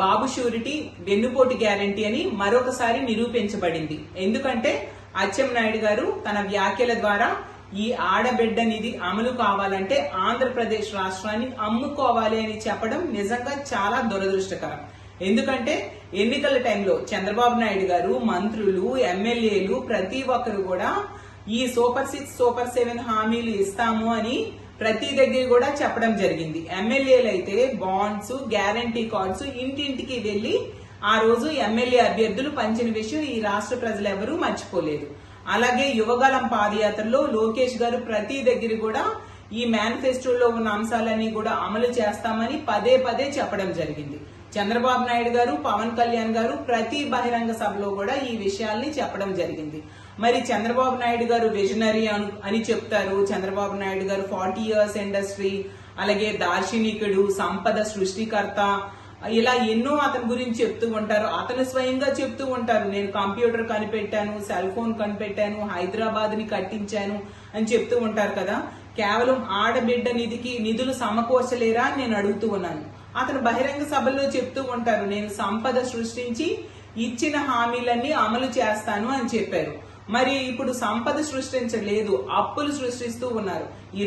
బాబు surety వెన్నుపోటు guarantee అని మరొకసారి నిరూపించబడింది. ఎందుకంటే అచ్చెన్నాయుడు గారు తన వ్యాఖ్యల ద్వారా ఈ ఆడబిడ్డ నిధి అమలు కావాలంటే ఆంధ్రప్రదేశ్ రాష్ట్రాన్ని అమ్ముకోవాలి అని చెప్పడం నిజంగా చాలా దురదృష్టకరం. ఎందుకంటే ఎన్నికల టైంలో చంద్రబాబు నాయుడు గారు మంత్రులు ఎమ్మెల్యేలు ప్రతి ఒక్కరు కూడా ఈ సూపర్ సిక్స్ సూపర్ సెవెన్ హామీలు ఇస్తాము అని ప్రతి దగ్గర కూడా చెప్పడం జరిగింది. ఎమ్మెల్యేలు అయితే బాండ్స్ గ్యారంటీ కార్డ్స్ ఇంటింటికి వెళ్ళి ఆ రోజు ఎమ్మెల్యే అభ్యర్థులు పంచిన విషయం ఈ రాష్ట్ర ప్రజలు ఎవరూ మర్చిపోలేదు. అలాగే యువగలం పాదయాత్రలో లోకేష్ గారు ప్రతి దగ్గర కూడా ఈ మేనిఫెస్టోలో ఉన్న అంశాలన్నీ కూడా అమలు చేస్తామని పదే పదే చెప్పడం జరిగింది. చంద్రబాబు నాయుడు గారు పవన్ కళ్యాణ్ గారు ప్రతి బహిరంగ సభలో కూడా ఈ విషయాల్ని చెప్పడం జరిగింది. మరి చంద్రబాబు నాయుడు గారు విజనరీ అని చెప్తారు. చంద్రబాబు నాయుడు గారు ఫార్టీ ఇయర్స్ ఇండస్ట్రీ అలాగే దార్శనికుడు సంపద సృష్టికర్త. ఇలా ఎన్నో అతని గురించి చెప్తూ ఉంటారు. అతను స్వయంగా చెప్తూ ఉంటారు. నేను కంప్యూటర్ కనిపెట్టాను సెల్ ఫోన్ కనిపెట్టాను హైదరాబాద్ని కట్టించాను అని చెప్తూ ఉంటారు కదా. కేవలం ఆడబిడ్డ నిధికి నిధులు సమకూర్చలేరా అని నేను అడుగుతూ ఉన్నాను. అతను బహిరంగ సభల్లో చెప్తూ ఉంటారు నేను సంపద సృష్టించి ఇచ్చిన హామీలన్నీ అమలు చేస్తాను అని చెప్పారు. మరి ఇప్పుడు సంపద సృష్టించలేదు అప్పులు సృష్టిస్తూ ఉన్నారు.